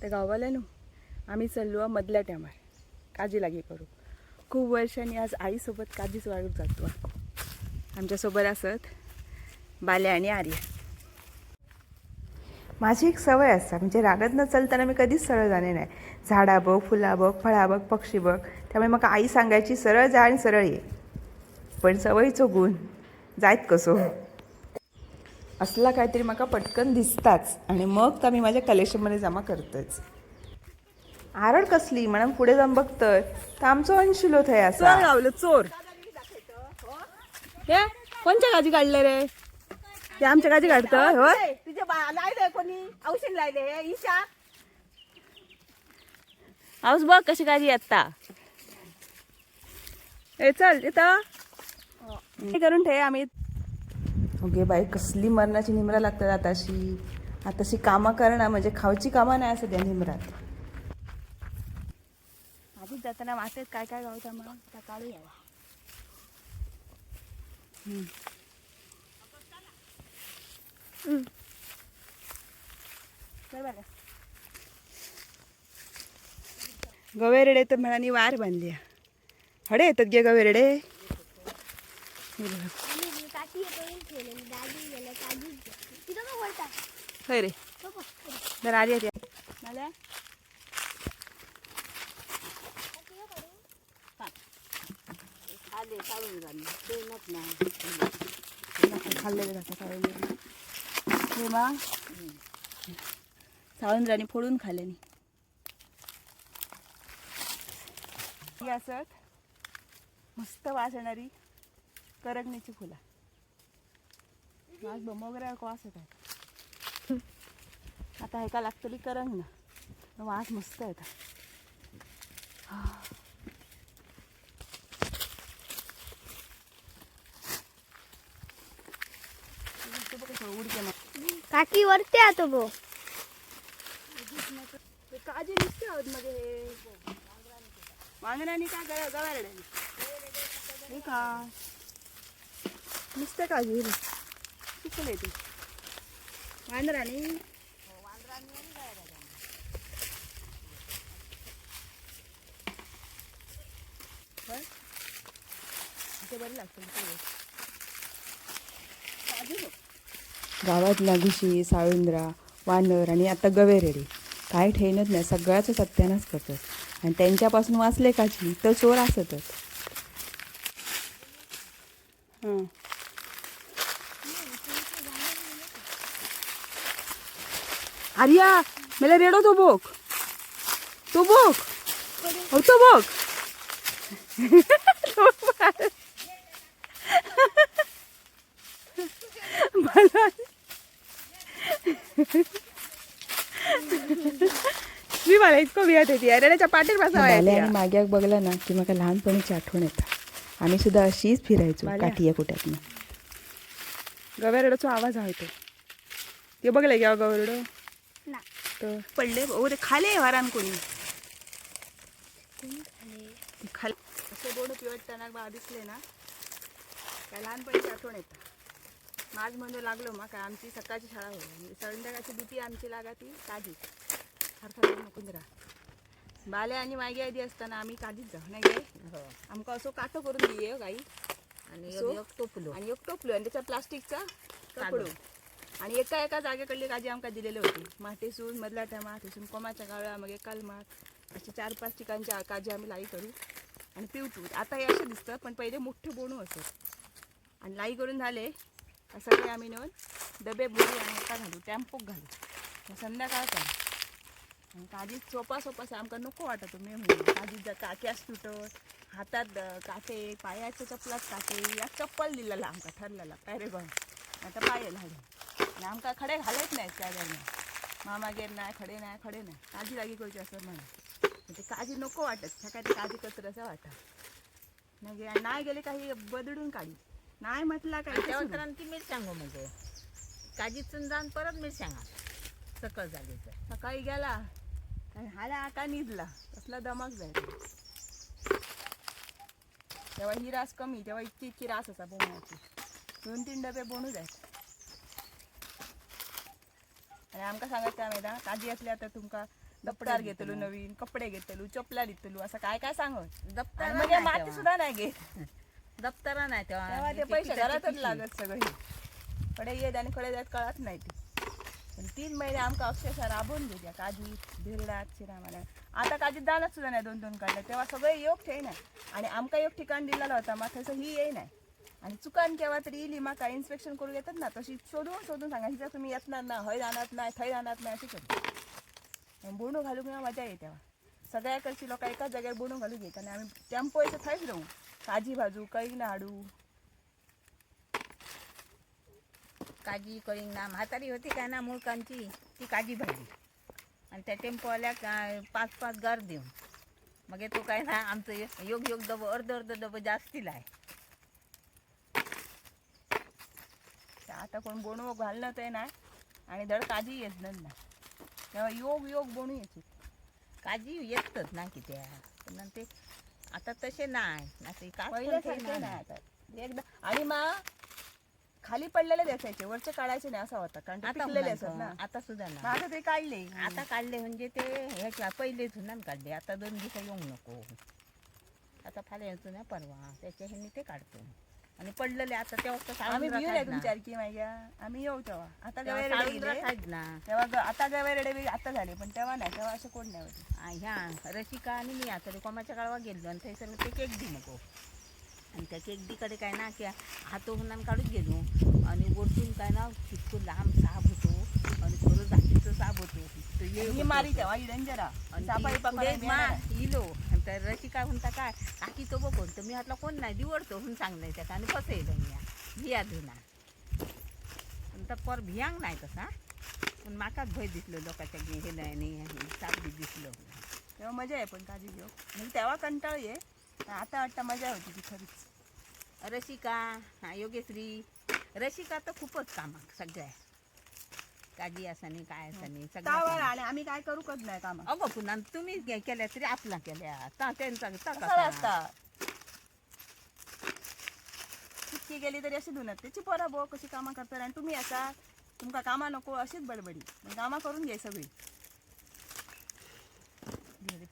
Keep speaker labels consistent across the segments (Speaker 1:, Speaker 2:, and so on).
Speaker 1: त्या गावाल्यानू आम्ही चाललो मधल्या टायमार काजी लागी करू. खूप वर्षांनी आज आईसोबत काजीच वाढत जातो. आमच्यासोबत असत बाल्या आणि आर्या. माझी एक सवय असता. म्हणजे रागत न चलताना मी कधीच सरळ जाणे नाही. झाडा बघ फुला बघ फळा बघ पक्षी बघ. त्यामुळे म्हाका आई सांगायची सरळ जा आणि सरळ ये. पण सवयीचो गुण जायत कसो? असला काहीतरी म्हाका पटकन दिसताच. आणि मग तर मी माझ्या कलेक्शनमध्ये जमा करतच आरड कसली? म्हणून पुढे जाऊन बघतय. तर आमचो अंशुलो थंय असा. चोर गावलं चोर. हे कोणच्या गाजी काढले रे? ते आमच्या गाजी काढतोय हो
Speaker 2: तुझे लायले कोणी? औषध लायले ईशा?
Speaker 1: हाऊस बघ कशी गाजी आता ए चल इथं. हे करून ठेव आम्ही ओके बाई कसली मरणाची निमरा लागतात आताशी. आताशी कामं करणं म्हणजे खावची कामं नाही असं त्या निमरात. आधीच जाताना वाटेत काय काय गावता मग? त्या. चल बरं. गवेरेडे तर म्हणानी वार बांधली हडे येतात गे गवेरेडे. होय रे जर आली होती. मला?
Speaker 2: आले काढून जाणे ते नक नाही
Speaker 1: खाल्लेले मा सावंद्राने फोडून खाल्ल्याने असत मस्त वास येणारी करगणीची फुला. वास बमोगऱ्यावर वास येत आहे. आता एका लागतली करंग ना. वास मस्त उडके मग
Speaker 3: काकी वरती आतो बो
Speaker 1: काजी नुसते आहोत मध्ये हे. वांगरानी का गव्या गव्यारड्यानी हे का नुसते काजी शिकले ते बरं लागतं गावात नागुशी साळुंद्रा वानर आणि आता गवेरेडी काय ठेवणच नाही सगळ्याचं सत्यानाच करतात. आणि त्यांच्यापासून वाचले काची तर चोर असतच हं. आर्या मला रेडो तो बोक तो बोक हो तो बोक मला मी मला इतकं वियत होती रेड्याच्या बसावं
Speaker 4: आणि माग्याक बघला ना की म्हाका लहानपणीची आठवण येता आम्ही सुद्धा अशीच फिरायचो. काठिया कुट्यातनं.
Speaker 1: गवेरडोचा आवाज आहे तो. ते बघले घ्या गवेरडो
Speaker 3: ना.
Speaker 1: तर? पडले ओ ते खाले वारान कोणी? खाले? असे पिवटताना बा दिसले ना. काय लहानपणीची आठवण येतं. माझ म्हणजे लागलो मग काय आमची सकाळची शाळा होती. संध्याकाळची ड्युटी आमची लागा ती काजी हरखा मुकुंदरा. बाले आणि मागे आधी असताना आम्ही काजीच जाऊ नाही गे आमका असं काटो करून दिये गाई
Speaker 2: आणि
Speaker 1: सो?
Speaker 2: एक टोपलो.
Speaker 1: आणि एक टोपलो आणि त्याचा प्लास्टिकचा कपडो. आणि एका एका जागेकडली काजी आमका दिलेली होती. माटेसून मधला टायमा थेसून कोमाच्या गावळा मग कालमात असे चार पाच ठिकाणच्या काजी आम्ही लाई करू आणि पिवटू आता हे असं दिसतं पण पहिले मोठे बोणू असत आणि लाई करून झाले असं सगळे आम्ही नेऊन डबे बोरी आणि एका घालू टॅम्पोक घालू. मग संध्याकाळचा आणि काजी सोपा सोपा आमका नको वाटत मे म्हणून काजीचा काक्यास तुटत हातात काटे पायाच्या चपलात काटे या चप्पल दिलेला आमका ठरलेला. काय रे बघ आता पाय लागले आणि आमका खडे घालत नाहीत त्या दरम्यान मामा गेर नाही खडे नाही खडे नाही काजी जागी करूची असं म्हणा ते काजी नको वाटत सकाळी ते काजी असं वाटत नाही नाही गेले काही बदडून काढी नाही म्हटला काय ते सुरू.
Speaker 2: ती मिरसांगो म्हणजे काजीतून जाऊन परत मिरसांगा सकल झाली तर
Speaker 1: सकाळी गेला आणि हाला का निजला कसला दमक जाय तेव्हा ही रास कमी तेव्हा इतकी इतकी रास असा बोंबाची दोन तीन डबे बोनूच आहेत आणि आमका सांगत काय माहिती काजी असल्या तर तुमका दप्तर घेतलो नवीन कपडे घेतलो चपला दितलो असं काय काय सांगत
Speaker 2: दप्तर
Speaker 1: हे माती सुद्धा नाही घेत.
Speaker 2: दप्तरा नाही
Speaker 1: तेव्हा. ते पैसे घरातच लागत सगळे कडे येत आणि कडे जात कळत नाही ते. पण तीन महिने आमका अक्षरशः राबवून घेत्या. काजी भिरडात शिरामाला आता काजीत दानच सुद्धा नाही दोन दोन काढल्या तेव्हा सगळे योग ठेय नाही आणि आमका एक ठिकाण दिलेला होता मग तसं ही येई नाही आणि चुकान केव्हा तरी येईल माका इन्स्पेक्शन करून येतात ना तशी शोधून शोधून सांगा हिच्या तुम्ही येतणार ना हय जाणार नाही थंय जाणार नाही अशी करतो बोणू घालून किंवा मजा येते तेव्हा. सगळ्याकडची लोक एकाच जाग्यावर बोणू घालून घेतात आणि आम्ही टेम्पो येतं थंयच राहू. काजी भाजू कैक ना हाडू.
Speaker 2: काजी कळींग ना म्हातारी होती काय ना मुळकांची ती काजी भाजी आणि त्या टेम्पोवाल्या काय पाच पाच गार देऊन. मग तो काय ना आमचं योग योग डबं अर्ध अर्ध डबं जास्तीला आहे.
Speaker 1: आता कोण बोणू घालणं ते नाही. आणि धड काजी येत ना. तेव्हा योग योग बोणू यायची
Speaker 2: काजी येतच ना की त्या. पण ते आता तसे नाही. ना ते
Speaker 1: आता. एकदा आणि मा खाली पडलेले द्यायचे वरचे काढायचे नाही असा होता. कारण पिकलेले असत ना?
Speaker 2: आता सुद्धा ना
Speaker 1: आता ते काढले.
Speaker 2: आता काढले म्हणजे ते ह्याच्या पहिले धुनान काढले. आता दोन दिवस येऊ नको. आता फाल्या यायचो ना परवा. त्याच्या ह्याने ते काढतो. आणि पडलेले आता तेव्हा
Speaker 1: आम्ही भिऊ नये तुमच्या की माहिती आम्ही येऊ तेव्हा. आता
Speaker 2: ना
Speaker 1: तेव्हा आता गवे रेडे बी आता झाले पण तेव्हा नाही. तेव्हा असं कोण नाही होते.
Speaker 2: ह्या रसिका आणि मी आता कोमाच्या गावा गेलो आणि थंयसर ते केक दी नको. आणि त्या केक दीकडे काय ना की हातो हुनान काढून गेलो. आणि वरतून काय ना तितकं लांब साप होतो आणि खरं जातीचं साप होतो. तो ये होतो.
Speaker 1: मारी तेव्हा डेंजरा
Speaker 2: आणि
Speaker 1: सापाई
Speaker 2: इलो. आणि तर रसिका म्हणता काय काकी तो मी हातला कोण नाही दिवडतो म्हणून सांगलं त्याका आणि फसयलो मी. भिया धुना तर पर भियांग नाही तसा. पण माकाच भय दिसलो लोकांच्या हे नाही साप बी दिसलो.
Speaker 1: तेव्हा मजा आहे पण काळजी घेऊ म्हणजे तेव्हा कंटाळ ये. आता वाटतं मजा होती ती खरीच.
Speaker 2: रसिका हा योगेश्री. रसिका तर खूपच कामाक सगळ्या. काजी असानी काय असानी
Speaker 1: तावर
Speaker 2: सगळ्या
Speaker 1: आणि आम्ही काय करू कच नाही कामा
Speaker 2: अगो पुन्हा तुम्ही केल्या तरी आपला केल्या. ता त्यांचा ता
Speaker 1: कसा
Speaker 2: कसा.
Speaker 1: असता. इतकी गेली तरी अशी धुनत त्याची पोरा बो कशी कामं करतात आणि तुम्ही असा तुमका कामा नको अशीच बडबडी. मग कामा करून घे सगळी.
Speaker 2: घे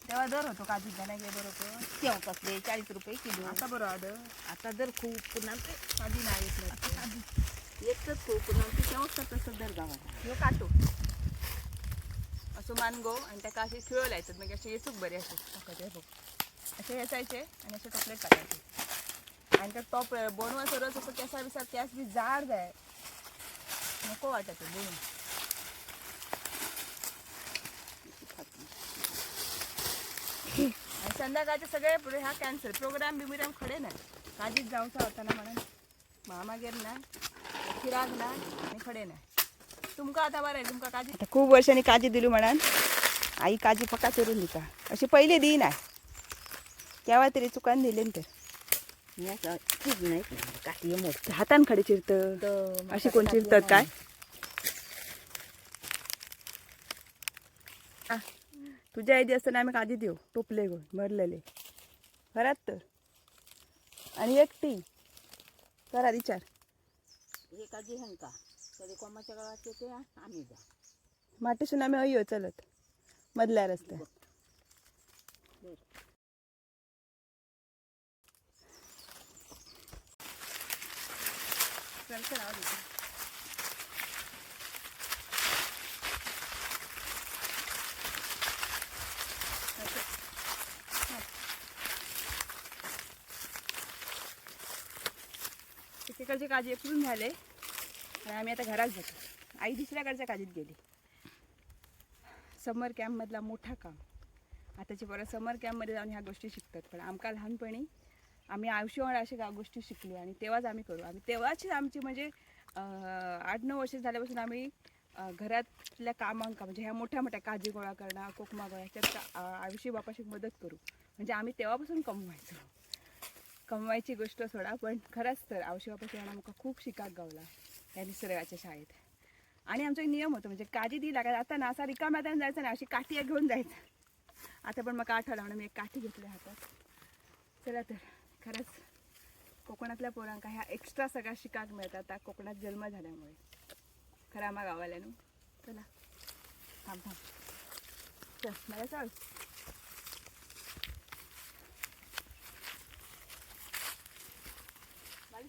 Speaker 1: तेव्हा दर होतो काजू नाही गे बरोबर
Speaker 2: तेव्हा कसले? चाळीस रुपये किलो.
Speaker 1: आता बरं आलं
Speaker 2: आता जर खूप पुन्हा ते
Speaker 1: काजी नाही येत नाही.
Speaker 2: एकच खूप पुन्हा ते तेव्हाच तसं दर गावात
Speaker 1: ह्यो काटो. असं मानगो आणि त्या असे खिळवल्या येतात. म्हणजे असे येसूक बरे असे. टाकायचे बघ. असे येसायचे आणि असे टोपलेट टाकायचे. आणि त्या टॉप बनवा सरस असं केसा बिसा केस बी जाड जाय. नको वाटत ते आणि संध्याकाळचे सगळे पुढे हा कॅन्सल प्रोग्राम बिमिराम खडे नाही. काळजीत जाऊचा होता ना म्हणून. मामागेर ना. फिराग ना आणि खडे नाही तुमका आता बरं आहे तुमका काजी आता खूप वर्षांनी काजी दिली म्हणान. आई काजी पका चरून दिता. अशी पहिले दी नाही केव्हा तरी चुकान दिले तर.
Speaker 2: मी असं चीज नाही काठी मोठ
Speaker 1: हातान खडे चिरत. अशी कोण चिरतात काय? आ, तुझ्या आयडी असताना आम्ही काजी देऊ. टोपले गो मरलेले. घरात तर. आणि एकटी. करा विचार.
Speaker 2: हे काजी हं का? कधी कोमाच्या गावात येते आम्ही जा.
Speaker 1: माटेसून आम्ही अय्यो चलत. मधल्या रस्त्यात चल, चल, आवाज येतो. तिकडचे काजी एकूण झाले. आम्ही आता घरात जातो. आई दुसऱ्याकडच्या काजीत गेली. समर कॅम्पमधला मोठा काम. आताची परत समर कॅम्पमध्ये जाऊन ह्या गोष्टी शिकतात. पण आमका लहानपणी आम्ही आयुष्यभर अशा गोष्टी शिकलो आणि तेव्हाच आम्ही करू. आम्ही तेव्हाची आमची म्हणजे आठ नऊ वर्ष झाल्यापासून आम्ही घरातल्या कामांका म्हणजे ह्या मोठ्या मोठ्या काजी गोळा करणं कोकमा गोळा ह्याच्यात आयुष्य बापाशी मदत करू. म्हणजे आम्ही तेव्हापासून कमवायचो. कमवायची गोष्ट सोडा पण खरंच तर आयुष्य बापाशी आम्हाला खूप शिकाक गावला. या निसर्गाच्या शाळेत. आणि आमचा एक नियम होतो म्हणजे काठी दी लागायचं आता ना असा रिकाम्या मैदान जायचं ना अशी काठी घेऊन जायचं. आता पण मग आठवला म्हणून मी एक काठी घेतल्या हातात. चला तर खरंच कोकणातल्या पोरांका ह्या एक्स्ट्रा सगळ्या शिकाक मिळतात आता कोकणात जन्म झाल्यामुळे. खरं आम्हा ना चला थांब थांब. चल मला चल. मला